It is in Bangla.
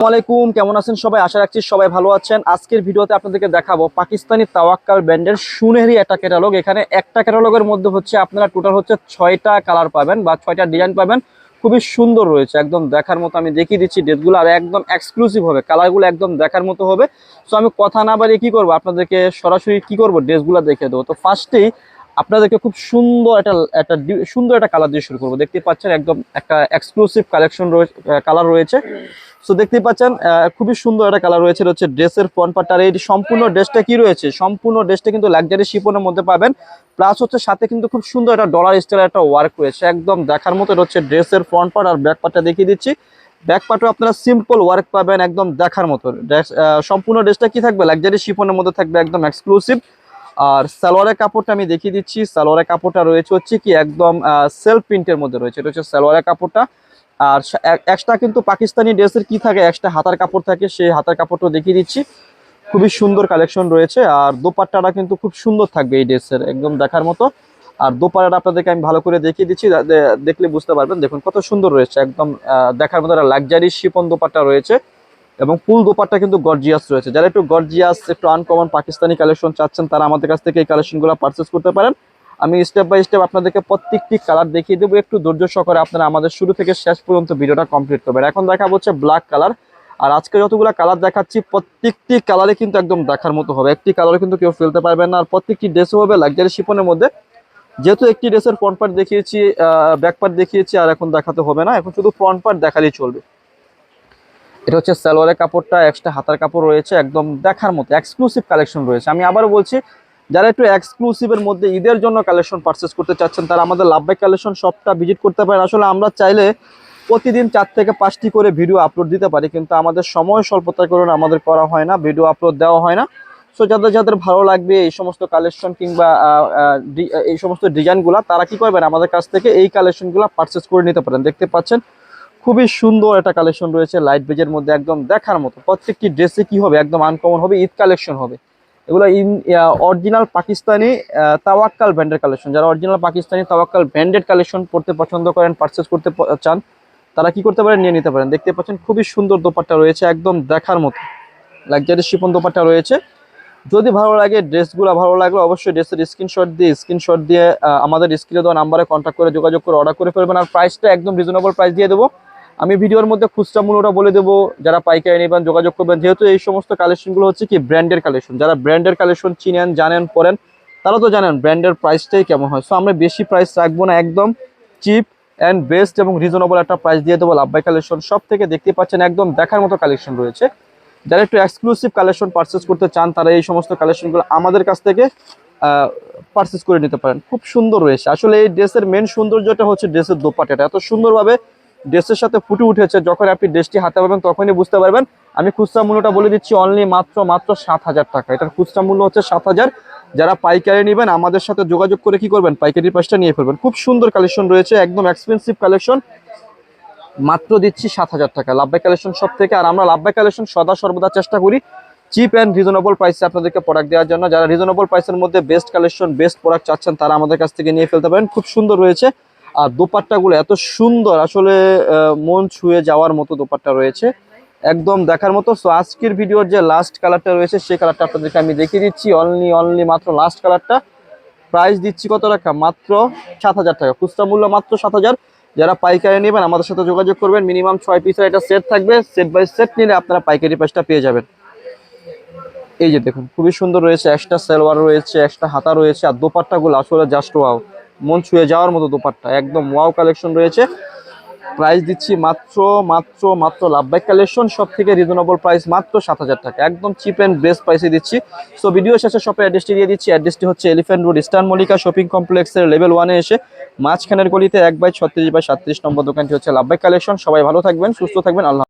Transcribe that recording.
আসসালামাইকুম কেমন আছেন সবাই? আশা রাখছি সবাই ভালো আছেন। আজকের ভিডিওতে আপনাদেরকে দেখাবো পাকিস্তানি তাওয়াক্কাল ব্র্যান্ডের সুনেহরি একটা ক্যাটালগ এখানে একটা ক্যাটালগের মধ্যে হচ্ছে আপনারা টোটাল হচ্ছে ছয়টা কালার পাবেন বা ছয়টা ডিজাইন পাবেন। খুবই সুন্দর রয়েছে, একদম দেখার মতো আমি দেখিয়ে দিচ্ছি ড্রেসগুলো আর একদম এক্সক্লুসিভ হবে কালারগুলো একদম দেখার মতো হবে। সো আমি কথা না বাড়িয়ে কি করব? আপনাদেরকে সরাসরি কি করব? ড্রেসগুলো দেখে দেবো। তো ফার্স্টেই আপনাদেরকে খুব সুন্দর একটা একটা সুন্দর একটা কালার দিয়ে শুরু করব। দেখতে পাচ্ছেন একদম একটা এক্সক্লুসিভ কালেকশন রয়েছে কালার রয়েছে। সো দেখতেই পাচ্ছেন খুবই সুন্দর একটা কালার রয়েছে হচ্ছে ড্রেসের ফ্রন্ট পার্ট আর এই সম্পূর্ণ ড্রেসটা কি রয়েছে? সম্পূর্ণ ড্রেসটা কিন্তু লাক্সারি শিপনের মধ্যে পাবেন। প্লাস হচ্ছে সাথে কিন্তু খুব সুন্দর একটা ডলার স্টাইলের একটা ওয়ার্ক রয়েছে। একদম দেখার মতো হচ্ছে ড্রেসের ফ্রন্ট পার্ট আর ব্যাক পার্টটা দেখিয়ে দিচ্ছি। ব্যাক পার্টও আপনারা সিম্পল ওয়ার্ক পাবেন, একদম দেখার মতো। সম্পূর্ণ ড্রেসটা কি থাকবে? লাক্সারি শিপনের মধ্যে থাকবে, একদম এক্সক্লুসিভ আর সালোয়ারের কাপড়টা আমি দেখিয়ে দিচ্ছি। সালোয়ারের কাপড়টা রয়েছে হচ্ছে কি, একদম সেলফ প্রিন্টের মধ্যে রয়েছে। এটা হচ্ছে সালোয়ারের কাপড়টা। আর এক্সট্রা কিন্তু পাকিস্তানি ড্রেসের কি থাকে এক্সট্রা হাতার কাপড় থাকে, সেই হাতার কাপড়টা দেখিয়ে দিচ্ছি। খুবই সুন্দর কালেকশন রয়েছে আর দোপাট্টাটা কিন্তু খুব সুন্দর থাকবে এই ড্রেসের, একদম দেখার মতো। আর দোপাট্টাটা আপনাদেরকে আমি ভালো করে দেখিয়ে দিচ্ছি দেখলে বুঝতে পারবেন। দেখুন, কত সুন্দর রয়েছে, একদম দেখার মতো একটা লাক্সারি শিপন দোপাট্টা রয়েছে এবং ফুল দোপাট্টা কিন্তু গর্জিয়াস রয়েছে। যারা একটু গর্জিয়াস একটু আনকমন পাকিস্তানি কালেকশন চাচ্ছেন, তারা আমাদের কাছ থেকে এই কালেকশনগুলো পারচেস করতে পারেন। আমি স্টেপ বাই স্টেপ আপনাদেরকে প্রত্যেকটি কালার দেখিয়ে দেবো। একটু ধৈর্য সহকারে আপনারা আমাদের শুরু থেকে শেষ পর্যন্ত ভিডিওটা কমপ্লিট করবেন। এখন দেখা হচ্ছে ব্ল্যাক কালার আর আজকে যতগুলো কালার দেখাচ্ছি, প্রত্যেকটি কালারে কিন্তু একদম দেখার মতো হবে। একটি কালারে কিন্তু কেউ ফেলতে পারবেন না। আর প্রত্যেকটি ড্রেসও হবে লাক্সারি শিপনের মধ্যে। যেহেতু একটি ড্রেসের ফ্রন্ট পার্ট দেখিয়েছি ব্যাক পার্ট দেখিয়েছি, আর এখন দেখাতে হবে না। এখন শুধু ফ্রন্ট পার্ট দেখালেই চলবে। এটা হচ্ছে সালোয়ারের কাপড়টা এক্সট্রা হাতার কাপড় রয়েছে, একদম দেখার মতো এক্সক্লুসিভ কালেকশন রয়েছে। আমি আবার বলছি যারা একটু এক্সক্লুসিভের মধ্যে ঈদের জন্য কালেকশন পারচেস করতে চাচ্ছেন, তারা আমাদের লাভবাই কালেকশন শপটা ভিজিট করতে পারেন। আসলে আমরা চাইলে প্রতিদিন চার থেকে পাঁচটি করে ভিডিও আপলোড দিতে পারি, কিন্তু আমাদের সময় স্বল্পতার কারণে আমাদের করা হয় না ভিডিও আপলোড দেওয়া হয় না। সো যাদের যাদের ভালো লাগবে এই সমস্ত কালেকশন কিংবা এই সমস্ত ডিজাইনগুলো তারা কি করবেন? আমাদের কাছ থেকে এই কালেকশনগুলো পারচেস করে নিতে পারেন। দেখতে পাচ্ছেন, খুবই সুন্দর একটা কালেকশন রয়েছে লাইট বেজের মধ্যে একদম দেখার মতো। প্রত্যেকটি ড্রেসে কি হবে? একদম আনকমন হবে, ঈদ কালেকশন হবে। এগুলো ইন অরিজিনাল পাকিস্তানি তাওয়াক্কাল ব্র্যান্ডের কালেকশন যারা original Pakistani Tawakkal branded collection পড়তে পছন্দ করেন পারচেস করতে চান, তারা কি করতে পারেন? নিয়ে নিতে পারেন। দেখতে পাচ্ছেন খুবই সুন্দর দোপাট্টা রয়েছে, একদম দেখার মতো। লাক্সারি শিপন দোপাট্টা রয়েছে। যদি ভালো লাগে, ড্রেসগুলো ভালো লাগলে, অবশ্যই ড্রেসের স্ক্রিনশট দিয়ে স্ক্রিনশট দিয়ে আমাদের স্ক্রিনে দেওয়া নাম্বারে কন্ট্যাক্ট করে যোগাযোগ করে অর্ডার করে ফেলবেন। আর প্রাইসটা একদম রিজনেবল প্রাইস দিয়ে দেবো। আমি ভিডিওর মধ্যে খুচরা মূল্যটা বলে দেবো, যারা পাইকারি নেবেন, যোগাযোগ করবেন, যেহেতু এই সমস্ত কালেকশনগুলো হচ্ছে কি ব্র্যান্ডের কালেকশন যারা ব্র্যান্ডের কালেকশন চিনেন, জানেন, পড়েন, তারা তো জানেন ব্র্যান্ডের প্রাইসটাই কেমন হয়। সো আমরা বেশি প্রাইস রাখব না, একদম চিপ অ্যান্ড বেস্ট এবং রিজনেবল একটা প্রাইস দিয়ে দেবো লাভবাই কালেকশন সব থেকে দেখতে পাচ্ছেন একদম দেখার মতো কালেকশন রয়েছে। যারা একটু এক্সক্লুসিভ কালেকশন পারচেস করতে চান, তারা এই সমস্ত কালেকশনগুলো আমাদের কাছ থেকে পারচেস করে নিতে পারেন। খুব সুন্দর রয়েছে। আসলে এই ড্রেসের মেন সৌন্দর্যটা হচ্ছে ড্রেসের দোপাটাটা এত সুন্দরভাবে ড্রেসের সাথে ফুটে উঠেছে। যখন আপনি ড্রেসটি হাতে পাবেন, তখনই বুঝতে পারবেন। আমি খুচরা মূল্যটা বলে দিচ্ছি অনলি মাত্র মাত্র সাত হাজার টাকা। এটার খুচরা মূল্য হচ্ছে সাত হাজার। যারা পাইকারি নেবেন, আমাদের সাথে যোগাযোগ করে কি করবেন? পাইকারি প্রাইসটা নিয়ে ফেলবেন। খুব সুন্দর কালেকশন রয়েছে, একদম এক্সপেন্সিভ কালেকশন মাত্র দিচ্ছি সাত হাজার টাকা। লাভবাই কালেকশন সব থেকে, আর আমরা লাভবাই কালেকশন সদা সর্বদা চেষ্টা করি চিপ অ্যান্ড রিজনেবল প্রাইসে আপনাদেরকে প্রোডাক্ট দেওয়ার জন্য। যারা রিজনেবল প্রাইসের মধ্যে বেস্ট কালেকশন বেস্ট প্রোডাক্ট চাচ্ছেন, তারা আমাদের কাছ থেকে নিয়ে ফেলতে পারেন। খুব সুন্দর রয়েছে। আর দোপাট্টাগুলো এত সুন্দর, আসলে মন ছুঁয়ে যাওয়ার মতো দোপাট্টা রয়েছে। একদম দেখার মতো। সো আজকের ভিডিওর যে লাস্ট কালারটা রয়েছে সেই কালারটা আপনাদেরকে আমি দেখিয়ে দিচ্ছি। অনলি অনলি মাত্র লাস্ট কালারটা প্রাইস দিচ্ছি কত টাকা? মাত্র সাত হাজার টাকা। খুচরা মূল্য মাত্র সাত হাজার। যারা পাইকারি নেবেন, আমাদের সাথে যোগাযোগ করবেন। মিনিমাম ছয় পিসের একটা সেট থাকবে। সেট বাই সেট নিলে আপনারা পাইকারি প্রাইসটা পেয়ে যাবেন। এই যে দেখুন, খুবই সুন্দর রয়েছে। একটা সালোয়ার রয়েছে একটা হাতা রয়েছে। আর দোপাট্টাগুলো আসলে জাস্ট ওয়াও মন ছুঁয়ে যাওয়ার মতো দোপাট্টা। একদম ওয়াও কালেকশন রয়েছে। প্রাইস দিচ্ছি মাত্র মাত্র মাত্র লাভবাই কালেকশন সব থেকে রিজনেবল প্রাইস মাত্র সাত হাজার টাকা। একদম চিপ অ্যান্ড বেস্ট প্রাইসে দিচ্ছি। সো ভিডিও শেষে শপের অ্যাড্রেসটি দিয়ে দিচ্ছি। অ্যাড্রেসটি হচ্ছে elephant road eastern Mallika shopping কমপ্লেক্সের লেভেল ওয়ানে এসে মাঝখানের গলিতে এক বাই ছত্রিশ বাই সাতত্রিশ নম্বর দোকানটি হচ্ছে লাভবাই কালেকশন সবাই ভালো থাকবেন, সুস্থ থাকবেন, আল্লাহ